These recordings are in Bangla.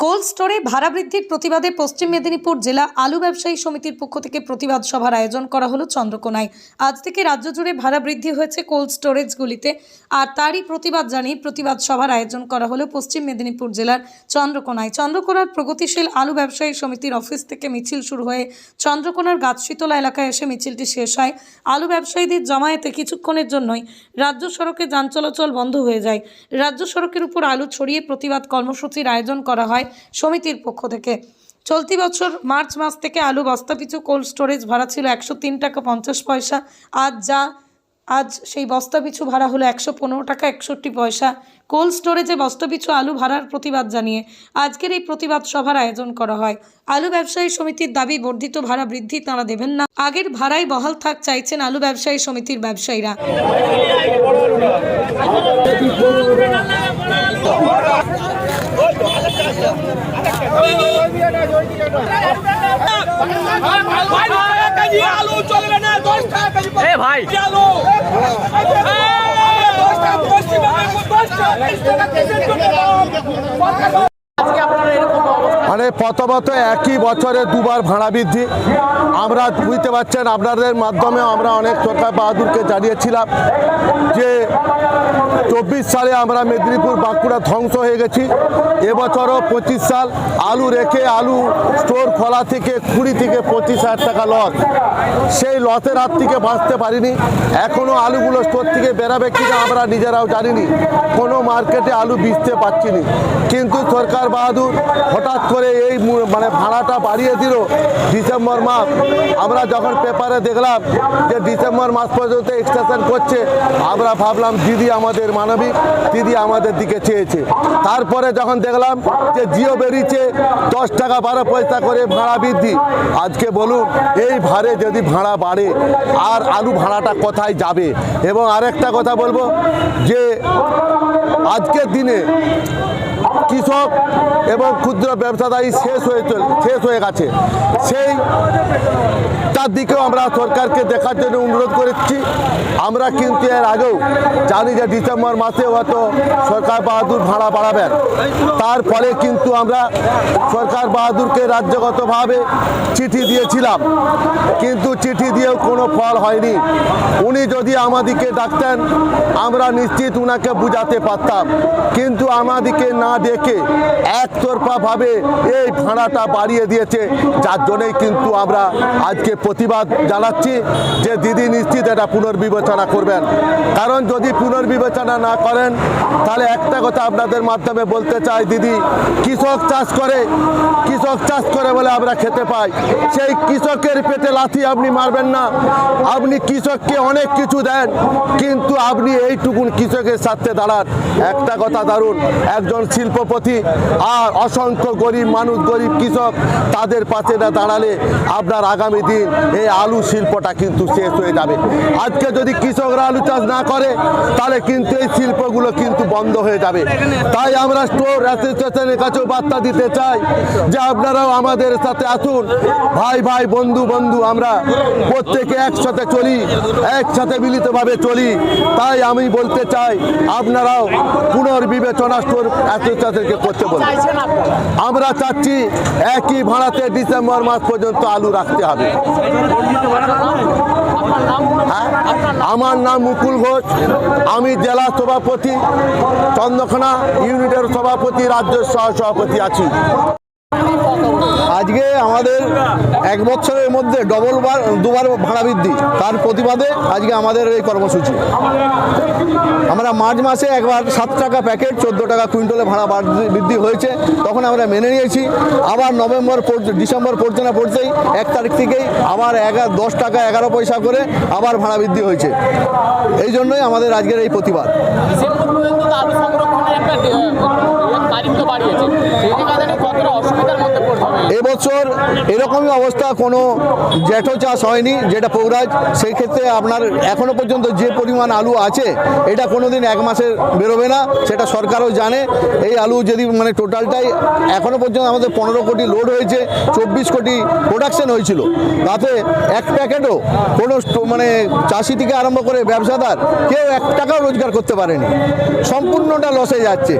কোল্ড স্টোরে ভাড়া বৃদ্ধির প্রতিবাদে পশ্চিম মেদিনীপুর জেলা আলু ব্যবসায়ী সমিতির পক্ষ থেকে প্রতিবাদ সভার আয়োজন করা হলো চন্দ্রকোনায়। আজ থেকে রাজ্য জুড়ে ভাড়া বৃদ্ধি হয়েছে কোল্ড স্টোরেজগুলিতে আর তারই প্রতিবাদ জানিয়ে প্রতিবাদ সভার আয়োজন করা হলো পশ্চিম মেদিনীপুর জেলার চন্দ্রকোনায়। চন্দ্রকোনার প্রগতিশীল আলু ব্যবসায়ী সমিতির অফিস থেকে মিছিল শুরু হয়ে চন্দ্রকোনার গাছশীতলা এলাকায় এসে মিছিলটি শেষ হয়। আলু ব্যবসায়ীদের জমায়েতে কিছুক্ষণের জন্যই রাজ্য সড়কে যান চলাচল বন্ধ হয়ে যায়। রাজ্য সড়কের উপর আলু ছড়িয়ে প্রতিবাদ কর্মসূচির আয়োজন করা হয়। সমিতির পক্ষ থেকে। চলতি বছর মার্চ মাস থেকে আলু, বস্তা পিছু কোল্ড স্টোরেজ ভাড়া ছিল একশো তিন টাকা পঞ্চাশ পয়সা। আজ যা, আজ সেই বস্তা পিছু ভাড়া হলো একশো পনেরো টাকা একষট্টি পয়সা। কোল্ড স্টোরেজে বস্তা পিছু আলু ভাড়ার প্রতিবাদ জানিয়ে আজকের এই প্রতিবাদ সভার আয়োজন করা হয়। আলু ব্যবসায়ী সমিতির দাবি, বর্ধিত ভাড়া বৃদ্ধি তাঁরা দেবেন না। আগের ভাড়াই বহাল থাক চাইছেন আলু ব্যবসায়ী সমিতির ব্যবসায়ীরা আলু চলবে না দশ টাকা কেজি এ ভাই আলু দশ টাকা পশ্চিমবঙ্গে দশ টাকা বিশ টাকা কেজির জন্য ভাই। মানে প্রথমত একই বছরে দুবার ভাড়া বৃদ্ধি। আমরা বুঝতে পারছেন, আপনাদের মাধ্যমে আমরা অনেক সরকার বাহাদুরকে জানিয়েছিলাম যে চব্বিশ সালে আমরা মেদিনীপুর বাঁকুড়া ধ্বংস হয়ে গেছি। এবছরও পঁচিশ সাল আলু রেখে আলু স্টোর খোলা থেকে কুড়ি থেকে পঁচিশ হাজার টাকা লস। সেই লসের হাত থেকে বাঁচতে পারিনি। এখনও আলুগুলো স্টোর থেকে বেরাবে কিনা আমরা নিজেরাও জানিনি। কোনো মার্কেটে আলু বিচতে পারছি নি। কিন্তু সরকার বাহাদুর হঠাৎ করে এই মানে ভাড়াটা বাড়িয়ে দিল ডিসেম্বর মাস। আমরা যখন পেপারে দেখলাম যে ডিসেম্বর মাস পর্যন্ত এক্সটেনশন করছে, আমরা ভাবলাম দিদি আমাদের মানবিক, দিদি আমাদের দিকে চেয়েছে। তারপরে যখন দেখলাম যে জিও বেরিয়েছে, দশ টাকা বারো পয়সা করে ভাড়া বৃদ্ধি। আজকে বলুন, এই ভাড়ে যদি ভাড়া বাড়ে, আর আলু ভাড়াটা কোথায় যাবে? এবং আরেকটা কথা বলব যে আজকের দিনে কৃষক এবং ক্ষুদ্র ব্যবসাদায়ী শেষ হয়ে চল, শেষ হয়ে গেছে। সেই, তার দিকেও আমরা সরকারকে দেখার জন্য অনুরোধ করেছি। আমরা কিন্তু এর আগেও জানি যে ডিসেম্বর মাসে হয়তো সরকার বাহাদুর ভাড়া বাড়াবেন। তারপরে কিন্তু আমরা সরকার বাহাদুরকে রাজ্যগতভাবে চিঠি দিয়েছিলাম। কিন্তু চিঠি দিয়েও কোনো ফল হয়নি। উনি যদি আমাদিকে ডাকতেন, আমরা নিশ্চিত উনাকে বুঝাতে পারতাম। কিন্তু আমাদিকে না ডেকে একতরফাভাবে এই ভাড়াটা বাড়িয়ে দিয়েছে। যার জন্যই কিন্তু আমরা আজকে প্রতিবাদ জানাচ্ছি যে দিদি নিশ্চিত এটা পুনর্বিবেচনা করবেন। কারণ যদি পুনর্বিবেচনা না করেন, তাহলে একটা কথা আপনাদের মাধ্যমে বলতে চাই দিদি, কৃষক চাষ করে, কৃষক চাষ করে বলে আমরা খেতে পাই। সেই কৃষকের পেটে লাথি আপনি মারবেন না। আপনি কৃষককে অনেক কিছু দেন, কিন্তু আপনি এইটুকুন কৃষকের সাথে দাঁড়ান। একটা কথা দারুণ, একজন শিল্পপতি আর অসংখ্য গরিব মানুষ, গরিব কৃষক তাদের পাশে না দাঁড়ালে আপনার আগামী দিন এই আলু শিল্পটা কিন্তু শেষ হয়ে যাবে। আজকে যদি কৃষকরা আলু চাষ না করে, তাহলে কিন্তু এই শিল্পগুলো কিন্তু বন্ধ হয়ে যাবে। তাই আমরা স্টোর অ্যাসোসিয়েশনের কাছেও বার্তা দিতে চাই যে আপনারাও আমাদের সাথে আসুন। ভাই ভাই, বন্ধু বন্ধু, আমরা প্রত্যেকে একসাথে চলি, একসাথে মিলিতভাবে চলি। তাই আমি বলতে চাই, আপনারাও পুনর্বিবেচনা স্টোর অ্যাসোসিয়েশনকে করতে বলুন। আমরা চাচ্ছি একই ভাড়াতে ডিসেম্বর মাস পর্যন্ত আলু রাখতে হবে। হ্যাঁ? আমার নাম মুকুল ঘোষ। আমি জেলা সভাপতি চন্দ্রকোনা ইউনিটের সভাপতি রাজ্য সহ সভাপতি আছি। আজকে আমাদের এক বছরের মধ্যে ডবল বার দুবার ভাড়া বৃদ্ধি। তার প্রতিবাদে আজকে আমাদের এই কর্মসূচি। আমরা মার্চ মাসে একবার সাত টাকা প্যাকেট, চোদ্দ টাকা কুইন্টালে ভাড়া বৃদ্ধি হয়েছে, তখন আমরা মেনে নিয়েছি। আবার নভেম্বর ডিসেম্বর পর্যন্ত পড়তেই এক তারিখ থেকেই আবার এগারো দশ টাকা এগারো পয়সা করে আবার ভাড়া বৃদ্ধি হয়েছে। এই জন্যই আমাদের আজকের এই প্রতিবাদ। বাড়িয়েছে কতটা অসুবিধার মধ্যে পড়তে হবে এবছর এরকমই অবস্থা কোনো জ্যাঠো চাষ হয়নি যেটা পৌরাজ সেই ক্ষেত্রে আপনার এখনও পর্যন্ত যে পরিমাণ আলু আছে এটা কোনো দিন এক মাসের বেরোবে না সেটা সরকারও জানে। এই আলু যদি মানে টোটালটাই এখনও পর্যন্ত আমাদের পনেরো কোটি লোড হয়েছে চব্বিশ কোটি প্রোডাকশন হয়েছিল। তাতে এক প্যাকেটও কোনো মানে চাষি থেকে আরম্ভ করে ব্যবসাদার কেউ এক টাকাও রোজগার করতে পারেনি। সম্পূর্ণটা লসে যাচ্ছে?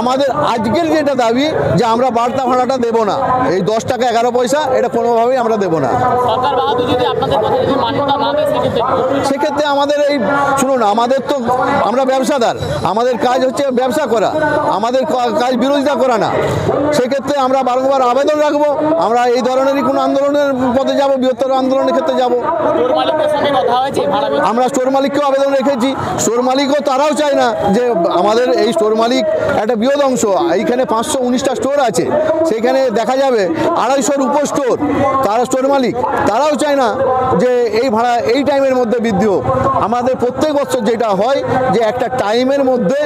আমাদের আজকের যেটা দাবি যে আমরা বার্তা ভাড়াটা দেবো না। এই দশ টাকা এগারো পয়সা এটা কোনোভাবেই আমরা দেবো না। সেক্ষেত্রে আমাদের এই শুনুন আমাদের তো আমরা ব্যবসাদার। আমাদের কাজ হচ্ছে ব্যবসা করা। আমাদের কাজ বিরোধিতা করা না। সেক্ষেত্রে আমরা বারংবার আবেদন রাখব। আমরা এই ধরনেরই কোনো আন্দোলনের পথে যাব বৃহত্তর আন্দোলনের ক্ষেত্রে যাব। আমরা স্টোর মালিককেও আবেদন রেখেছি। স্টোর মালিকও তারাও চায় না যে আমাদের এই স্টোর মালিক একটা বৃহৎ অংশ। এইখানে পাঁচশো উনিশটা স্টোর আছে। সেখানে দেখা যাবে আড়াইশোর উপর স্টোর তারা স্টোর মালিক? তারাও চায় না যে এই ভাড়া এই টাইমের মধ্যে বৃদ্ধি হোক। আমাদের প্রত্যেক বছর যেটা হয় যে একটা টাইমের মধ্যে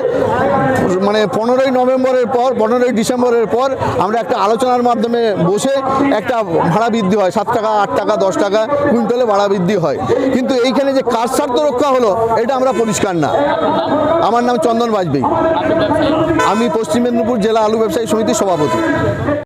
মানে পনেরোই নভেম্বরের পর, পনেরোই ডিসেম্বরের পর আমরা একটা আলোচনার মাধ্যমে বসে একটা ভাড়া বৃদ্ধি হয়। সাত টাকা, আট টাকা, দশ টাকা কুইন্টালে ভাড়া বৃদ্ধি হয়। কিন্তু এইখানে যে কাজ স্বার্থ রক্ষা হলো, এটা আমরা পরিষ্কার না। আমার নাম চন্দন বাজপেয়ী। আমি পশ্চিম মেদিনীপুর জেলা আলু ব্যবসায়ী সমিতির সভাপতি।